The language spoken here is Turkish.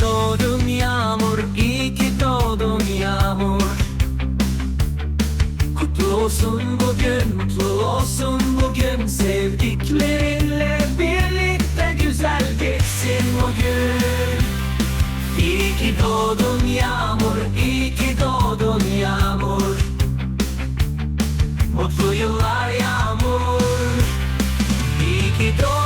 doğdun yağmur iyi ki doğdun yağmur. Kutlu olsun bugün mutlu olsun bugün. Sevdiklerinle birlikte güzel geçsin bugün. İyi ki doğdun yağmur iyi ki doğdun yağmur. Mutlu yıllar yağmur. İyi ki doğdun